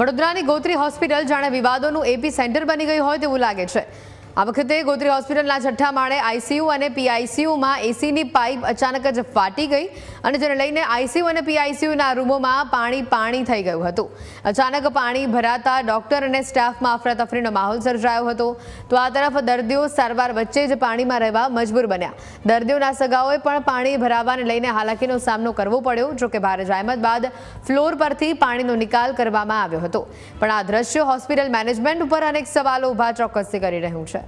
વડોદરાની ગોત્રી હોસ્પિટલ જાણે વિવાદોનું AP centre બની ગઈ હોય તેવું લાગે છે. આ વખતે ગોત્રી હોસ્પિટલના છઠ્ઠા માળે આઈસીયુ અને પીઆઈસીયુમાં એસીની પાઇપ અચાનક જ ફાટી ગઈ અને જેને લઈને આઈસીયુ અને પીઆઈસીયુના રૂમોમાં પાણી પાણી થઈ ગયું હતું. અચાનક પાણી ભરાતા ડોક્ટર અને સ્ટાફમાં અફરાતફરીનો માહોલ સર્જાયો હતો. તો આ તરફ દર્દીઓ સારવાર વચ્ચે જ પાણીમાં રહેવા મજબૂર બન્યા. દર્દીઓના સગાઓએ પણ પાણી ભરાવાને લઈને હાલાકીનો સામનો કરવો પડ્યો, જોકે ભારે જહેમત બાદ ફ્લોર પરથી પાણીનો નિકાલ કરવામાં આવ્યો હતો. પણ આ દ્રશ્ય હોસ્પિટલ મેનેજમેન્ટ ઉપર અનેક સવાલો ઊભા ચોક્કસથી કરી રહ્યું છે.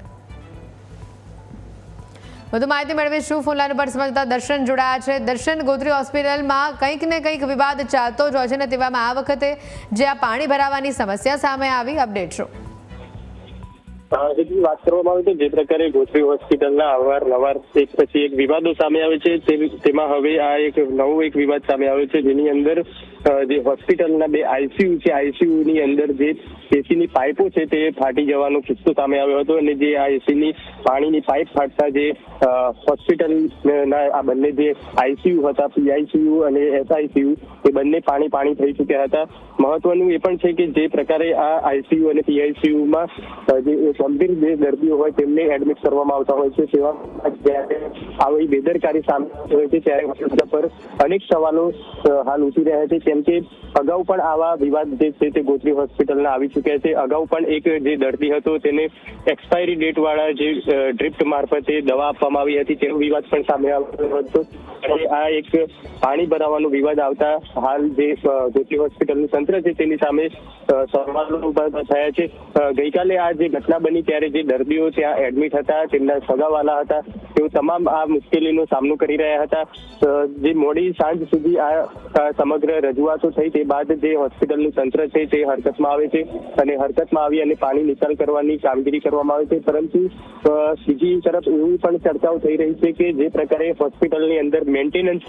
વધુ માહિતી મેળવીશું. ફોન લાઈન પર સમજતા દર્શન જોડાયા છે. દર્શન ગોત્રી હોસ્પિટલમાં કંઈક ને કંઈક વિવાદ ચાલતો જ હોય છે ને તેવામાં આ વખતે જે આ પાણી ભરાવાની સમસ્યા સામે આવી, અપડેટ શું? જેટલી વાત કરવામાં આવે તો જે પ્રકારે ગોત્રી હોસ્પિટલના અવારનવાર એક પછી એક વિવાદો સામે આવે છે તેમાં હવે આ એક નવો એક વિવાદ સામે આવ્યો છે, જેની અંદર જે હોસ્પિટલના બે આઈસીયુ છે આઈસીયુ ની અંદર જે એસીની પાઇપો છે તે ફાટી જવાનો કિસ્સો સામે આવ્યો હતો અને જે આ એસીની પાણીની પાઇપ ફાટતા જે હોસ્પિટલના આ બંને જે આઈસીયુ હતા પીઆઈસીયુ અને એસઆઈસીયુ એ બંને પાણી પાણી થઈ ચૂક્યા હતા. મહત્વનું એ પણ છે કે જે પ્રકારે આ આઈસીયુ અને પીઆઈસીયુમાં જે ગંભીર જે દર્દીઓ હોય તેમને એડમિટ કરવામાં આવતા હોય છે. સેવા જ્યારે આવી બેદરકારી સામે હોય છે. ત્યારે હોસ્પિટલ પર અનેક સવાલો હાલ ઉઠી રહ્યા છે. કેમ કે અગાઉ પણ આવા વિવાદ જે છે તે ગોત્રી હોસ્પિટલના આવી ચૂક્યા છે. અગાઉ પણ એક જે દર્દી હતો તેને એક્સપાયરી ડેટ વાળા જે ડ્રિફ્ટ મારફતે દવા આપવામાં આવી હતી. તેનો વિવાદ પણ સામે આવ્યો હતો. અને આ એક પાણી ભરાવાનો વિવાદ આવતા હાલ જે ગોત્રી હોસ્પિટલનું તંત્ર છે તેની સામે સવાલો ઊભા થયા છે. ગઈકાલે આ જે ઘટના બની ત્યારે જે દર્દીઓ ત્યાં એડમિટ હતા તેમના સગાવાલા હતા તેઓ તમામ આ મુશ્કેલીનો સામનો કરી રહ્યા હતા. જે મોડી સાંજ સુધી આ સમગ્ર રજૂઆતો થઈ તે બાદ જે હોસ્પિટલનું તંત્ર છે તે હરકતમાં આવે છે અને હરકતમાં આવી અને પાણી નિકાલ કરવાની કામગીરી કરવામાં આવે છે. પરંતુ બીજી તરફ એવી પણ ચર્ચાઓ થઈ રહી છે કે જે પ્રકારે હોસ્પિટલની અંદર મેન્ટેનન્સ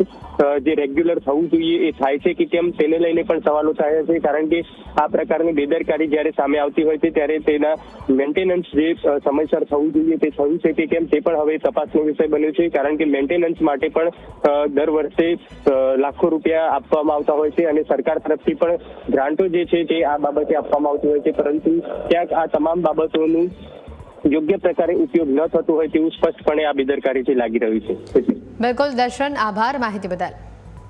જે રેગ્યુલર થવું જોઈએ એ થાય છે કે કેમ તેને લઈને પણ સવાલો થયા છે. કારણ કે આ પ્રકારની બેદરકારી જ્યારે સામે આવતી હોય છે ત્યારે તેના મેન્ટેનન્સ જે સમયસર થવું જોઈએ તે થયું છે કે કેમ તે પણ હવે તપાસનો વિષય બન્યો છે, કારણ કે મેન્ટેનન્સ માટે પણ દર વર્ષે લાખો રૂપિયા આપવામાં આવતા હોય છે અને સરકાર તરફથી પણ ગ્રાન્ટો જે છે તે આ બાબતે આપવામાં આવતી હોય છે, પરંતુ ક્યાંક આ તમામ બાબતોનું યોગ્ય પ્રકારે ઉપયોગ ન થતો હોય તેવું સ્પષ્ટપણે આ બેદરકારીથી લાગી રહ્યું છે. બિલકુલ, દર્શન, આભાર, માહિતી બદલ.